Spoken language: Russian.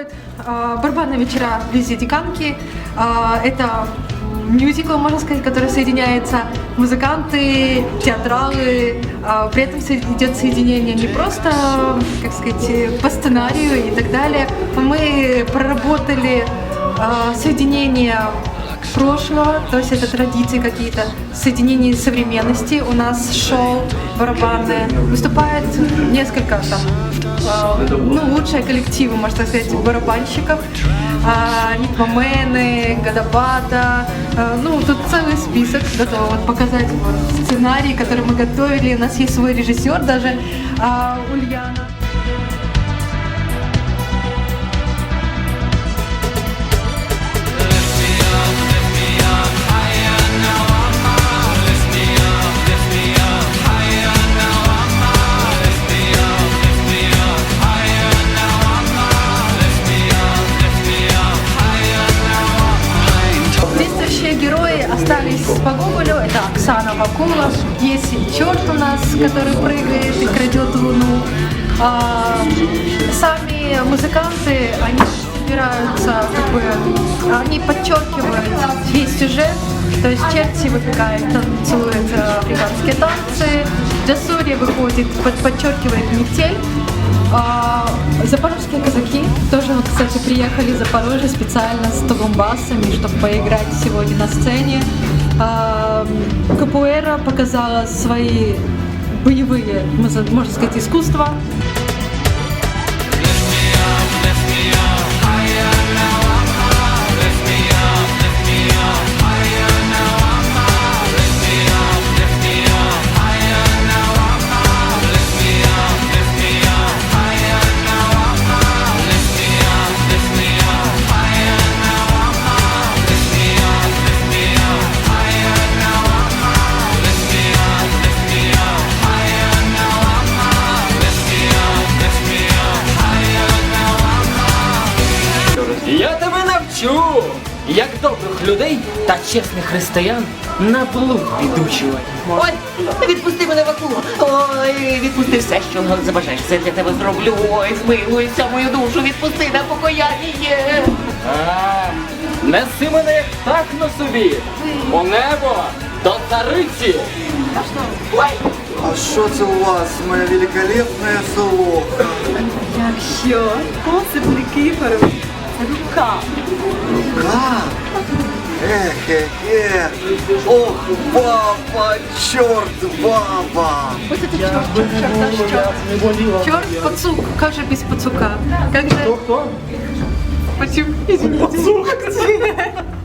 проходит а, барабанные вечера вблизи Диканки. А, это мюзикл, можно сказать, который соединяется музыканты, театралы. А, при этом идет соединение не просто, как сказать, по сценарию и так далее. Мы проработали соединение прошлого, то есть это традиции какие-то, соединение современности. У нас шоу барабанное, выступает несколько там, э, ну, лучшие коллективы, можно сказать, барабанщиков, а, Нитмомены, Гадабата, ну, тут целый список, готова вот показать вот сценарий, который мы готовили, у нас есть свой режиссер даже, а, Ульяна. Остались по Гоголю. Это Оксана Вакула, есть черт у нас, который прыгает и крадет луну. А, сами музыканты, они собираются, как бы, они подчеркивают весь сюжет. То есть Черти выпекает, танцует э, африканские танцы, Джасури выходит, под, подчеркивает метель. А, Запорожские казаки тоже, вот, кстати, приехали из Запорожья специально с тулумбасами, чтобы поиграть сегодня на сцене. А, Капуэра показала свои боевые, можно сказать, искусства. Як добрих людей та чесних християн на блуд підучувати. Ой, відпусти мене вакуум. Ой, відпусти все, що забажаєш. Все для тебе зроблю. Ой, змилуйся мою душу, відпусти на покаяння. А, неси мене як птах на собі, у небо до цариці. Ой, А що це у вас, моє великолепне село? Якщо посип Никифоров, рука. Рука? Эхе-хе. Ох, баба, черт, баба. Вот это черт, черт, черт, черт. Черт, пацук, как же без пацука? Как же... Кто, кто? Почему? Извините.